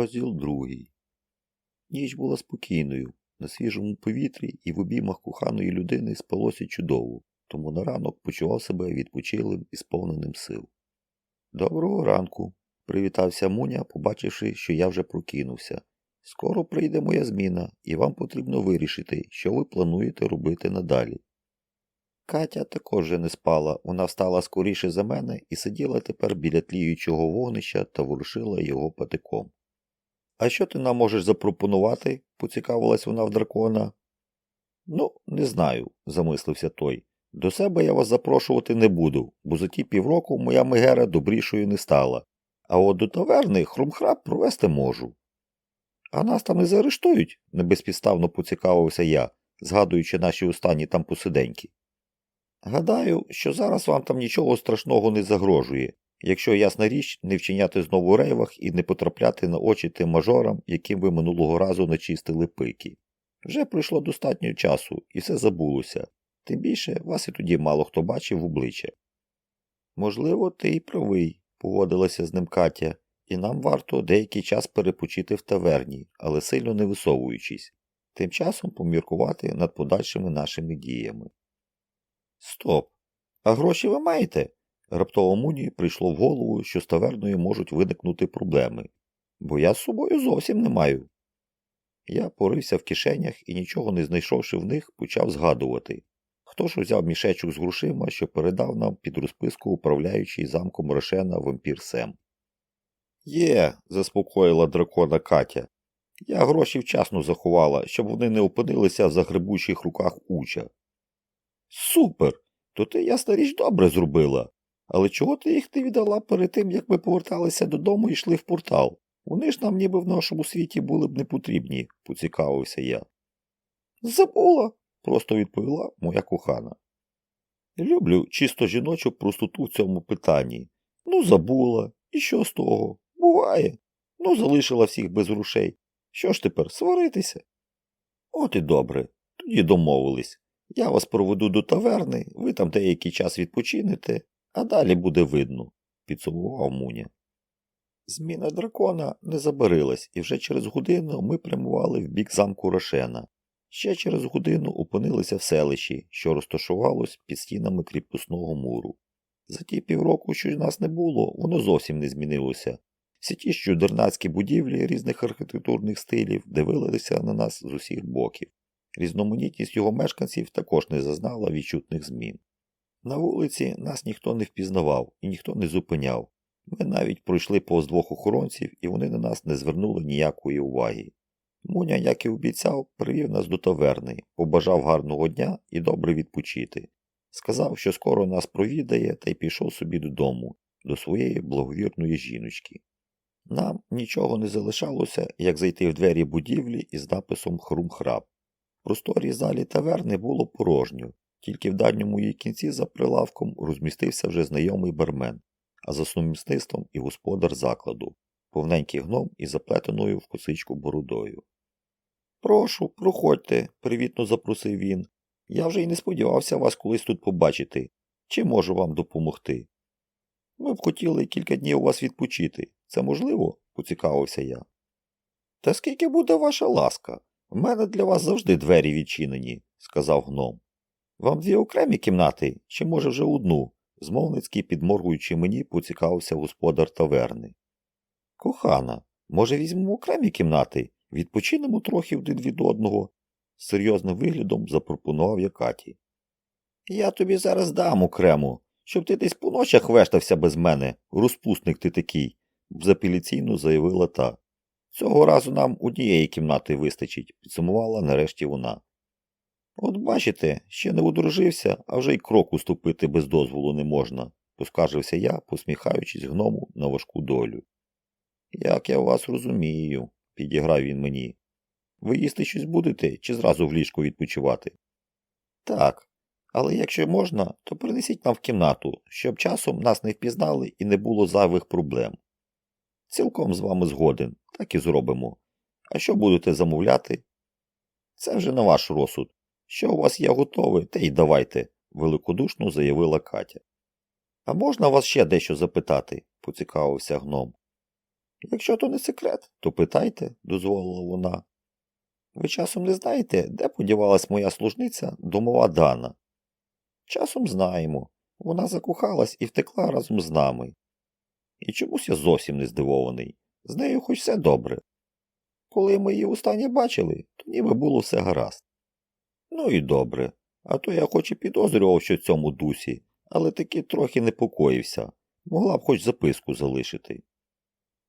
Розділ другий. Ніч була спокійною. На свіжому повітрі і в обіймах коханої людини спалося чудово, тому на ранок почував себе відпочилим і сповненим сил. Доброго ранку, привітався Муня, побачивши, що я вже прокинувся. Скоро прийде моя зміна, і вам потрібно вирішити, що ви плануєте робити надалі. Катя також вже не спала, вона встала скоріше за мене і сиділа тепер біля тліючого вогнища та ворушила його патиком. А що ти нам можеш запропонувати? поцікавилась вона в дракона. Ну, не знаю, замислився той. До себе я вас запрошувати не буду, бо за ті півроку моя мегера добрішою не стала. А от до таверни хрумхраб провести можу. А нас там не заарештують? небезпідставно поцікавився я, згадуючи наші останні там посиденьки. Гадаю, що зараз вам там нічого страшного не загрожує, якщо ясна річ не вчиняти знову рейвах і не потрапляти на очі тим мажорам, яким ви минулого разу начистили пики. Вже пройшло достатньо часу, і все забулося, тим більше вас і тоді мало хто бачив в обличчя. Можливо, ти і правий, погодилася з ним Катя, і нам варто деякий час перепочити в таверні, але сильно не висовуючись, тим часом поміркувати над подальшими нашими діями. Стоп! А гроші ви маєте? Раптово Муні прийшло в голову, що з таверною можуть виникнути проблеми, бо я з собою зовсім не маю. Я порився в кишенях і, нічого не знайшовши в них, почав згадувати, хто ж узяв мішечок з грошима, що передав нам під розписку управляючий замком Рошена вампір Сем. Є, заспокоїла дракона Катя. Я гроші вчасно заховала, щоб вони не опинилися в загребучих руках уча. Супер! То ти ясна річ добре зробила. Але чого ти їх не віддала перед тим, як ми поверталися додому і йшли в портал? Вони ж нам ніби в нашому світі були б не потрібні, поцікавився я. Забула, просто відповіла моя кохана. Люблю чисто жіночу простоту в цьому питанні. Ну, забула. І що з того? Буває. Ну, залишила всіх без грошей. Що ж тепер, сваритися? От і добре. Тоді домовились. Я вас проведу до таверни, ви там деякий час відпочинете, а далі буде видно, підсумував Муня. Зміна дракона не забарилась, і вже через годину ми прямували в бік замку Рошена. Ще через годину опинилися в селищі, що розташувалось під стінами кріпосного муру. За ті півроку, що нас не було, воно зовсім не змінилося. Всі ті чудернацькі будівлі різних архітектурних стилів дивилися на нас з усіх боків. Різноманітність його мешканців також не зазнала відчутних змін. На вулиці нас ніхто не впізнавав і ніхто не зупиняв. Ми навіть пройшли повз двох охоронців, і вони на нас не звернули ніякої уваги. Муня, як і обіцяв, привів нас до таверни, побажав гарного дня і добре відпочити. Сказав, що скоро нас провідає та й пішов собі додому, до своєї благовірної жіночки. Нам нічого не залишалося, як зайти в двері будівлі із написом Хрум-храб. В просторій залі таверни було порожньо, тільки в дальньому її кінці за прилавком розмістився вже знайомий бармен, а за сумісництвом і господар закладу, повненький гном із заплетеною в косичку бородою. Прошу, проходьте, привітно запросив він. Я вже й не сподівався вас колись тут побачити. Чи можу вам допомогти? Ми б хотіли кілька днів у вас відпочити. Це можливо? поцікавився я. Та скільки буде ваша ласка? У мене для вас завжди двері відчинені, сказав гном. Вам дві окремі кімнати, чи може вже одну? змовницький, підморгуючи мені, поцікавився господар таверни. Кохана, може, візьмемо окремі кімнати, відпочинемо трохи один від одного, з серйозним виглядом запропонував я Каті. Я тобі зараз дам окремо, щоб ти десь по ночах вештався без мене, розпусник ти такий, запіліційно заявила та. Цього разу нам однієї кімнати вистачить, підсумувала нарешті вона. От бачите, ще не одружився, а вже й кроку ступити без дозволу не можна, поскаржився я, посміхаючись гному на важку долю. Як я вас розумію, підіграв він мені. Ви їсти щось будете чи зразу в ліжку відпочивати? Так, але якщо можна, то принесіть нам в кімнату, щоб часом нас не впізнали і не було зайвих проблем. Цілком з вами згоден, так і зробимо. А що будете замовляти? Це вже на ваш розсуд. Що у вас є готове, те й давайте, великодушно заявила Катя. А можна вас ще дещо запитати? поцікавився гном. Якщо то не секрет, то питайте, дозволила вона. Ви часом не знаєте, де подівалась моя служниця домова Дана? Часом знаємо. Вона закохалась і втекла разом з нами. І чомусь я зовсім не здивований. З нею хоч все добре. Коли ми її останнє бачили, то ніби було все гаразд. Ну і добре, а то я хоч і підозрював, що в цьому дусі, але таки трохи непокоївся. Могла б хоч записку залишити.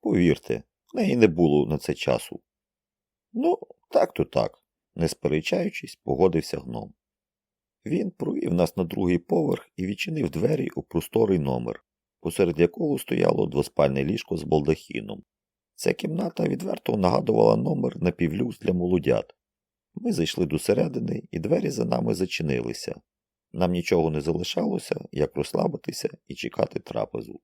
Повірте, в неї не було на це часу. Ну, так то так, не сперечаючись, погодився гном. Він провів нас на другий поверх і відчинив двері у просторий номер, посеред якого стояло двоспальне ліжко з балдахіном. Ця кімната відверто нагадувала номер на півлюкс для молодят. Ми зайшли до середини, і двері за нами зачинилися. Нам нічого не залишалося, як розслабитися і чекати трапезу.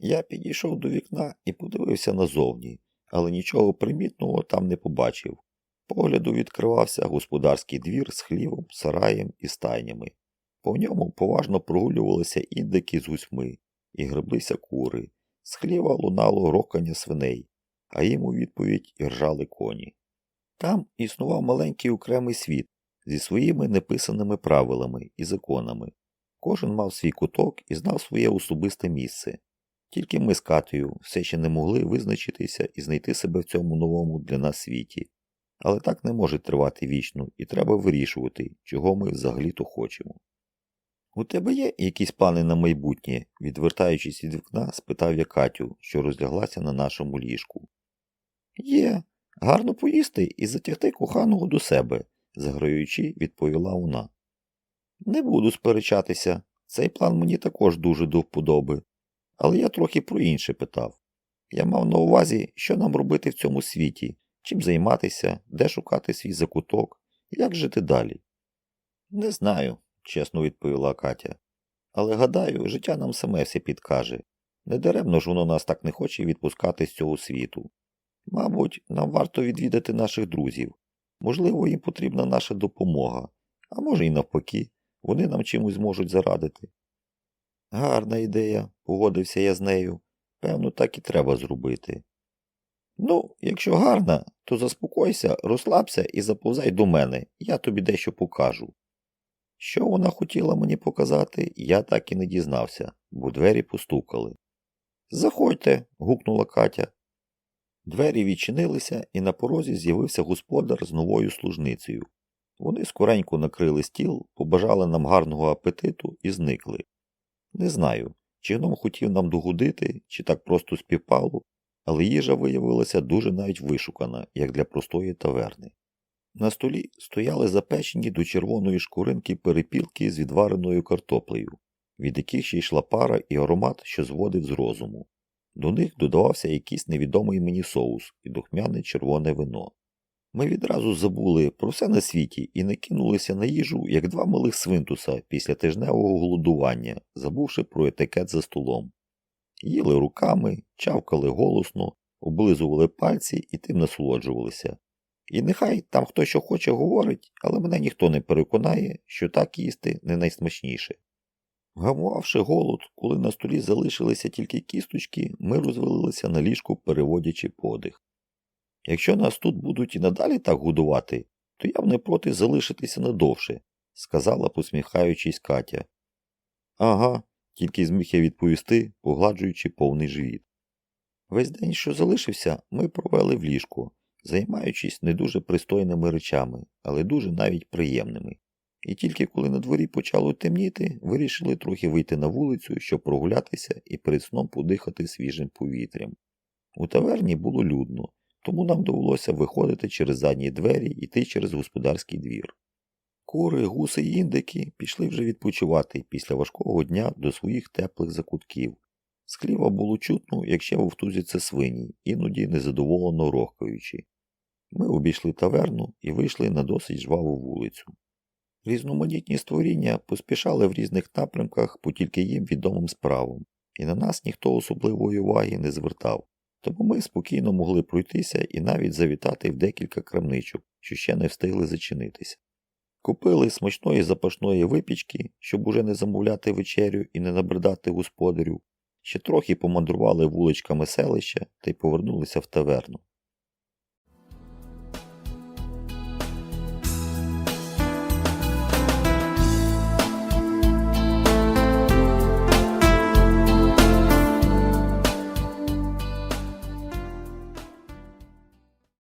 Я підійшов до вікна і подивився назовні, але нічого примітного там не побачив. Погляду відкривався господарський двір з хлівом, сараєм і стайнями. По ньому поважно прогулювалися індики з гусьми і греблися кури. З хліва лунало рокання свиней, а їм у відповідь і ржали коні. Там існував маленький окремий світ зі своїми неписаними правилами і законами. Кожен мав свій куток і знав своє особисте місце. Тільки ми з Катею все ще не могли визначитися і знайти себе в цьому новому для нас світі. Але так не може тривати вічно, і треба вирішувати, чого ми взагалі-то хочемо. У тебе є якісь плани на майбутнє? відвертаючись від вікна, спитав я Катю, що розляглася на нашому ліжку. Є, гарно поїсти і затягти коханого до себе, заграючи, відповіла вона. Не буду сперечатися, цей план мені також дуже до вподоби, але я трохи про інше питав. Я мав на увазі, що нам робити в цьому світі, чим займатися, де шукати свій закуток, як жити далі. Не знаю, чесно відповіла Катя. Але гадаю, життя нам саме все підкаже. Недаремно ж воно нас так не хоче відпускати з цього світу. Мабуть, нам варто відвідати наших друзів. Можливо, їм потрібна наша допомога, а може і навпаки, вони нам чимось зможуть зарадити. Гарна ідея, погодився я з нею. Певно, так і треба зробити. Ну, якщо гарна, то заспокойся, розслабся і заповзай до мене, я тобі дещо покажу. Що вона хотіла мені показати, я так і не дізнався, бо двері постукали. Заходьте, гукнула Катя. Двері відчинилися, і на порозі з'явився господар з новою служницею. Вони скоренько накрили стіл, побажали нам гарного апетиту і зникли. Не знаю, чи гном хотів нам догодити, чи так просто співпало, але їжа виявилася дуже навіть вишукана, як для простої таверни. На столі стояли запечені до червоної шкуринки перепілки з відвареною картоплею, від яких ще йшла пара і аромат, що зводив з розуму. До них додавався якийсь невідомий мені соус і духмяне червоне вино. Ми відразу забули про все на світі і накинулися на їжу, як два малих свинтуса після тижневого голодування, забувши про етикет за столом. Їли руками, чавкали голосно, облизували пальці і тим насолоджувалися. І нехай там хто що хоче говорить, але мене ніхто не переконає, що так їсти не найсмачніше. Гамувавши голод, коли на столі залишилися тільки кісточки, ми розвалилися на ліжку, переводячи подих. Якщо нас тут будуть і надалі так годувати, то я б не проти залишитися надовше, сказала, посміхаючись Катя. Ага, тільки зміг я відповісти, погладжуючи повний живіт. Весь день, що залишився, ми провели в ліжку, займаючись не дуже пристойними речами, але дуже навіть приємними. І тільки коли на дворі почало темніти, вирішили трохи вийти на вулицю, щоб прогулятися і перед сном подихати свіжим повітрям. У таверні було людно, тому нам довелося виходити через задні двері і йти через господарський двір. Кури, гуси і індики пішли вже відпочивати після важкого дня до своїх теплих закутків. З хліва було чутно, як ще вовтузяться свині, іноді незадоволено рохкаючи. Ми обійшли таверну і вийшли на досить жваву вулицю. Різноманітні створіння поспішали в різних напрямках по тільки їм відомим справам, і на нас ніхто особливої уваги не звертав, тому ми спокійно могли пройтися і навіть завітати в декілька крамничок, що ще не встигли зачинитися. Купили смачної запашної випічки, щоб уже не замовляти вечерю і не набридати господарю, Ще трохи помандрували вуличками селища та й повернулися в таверну.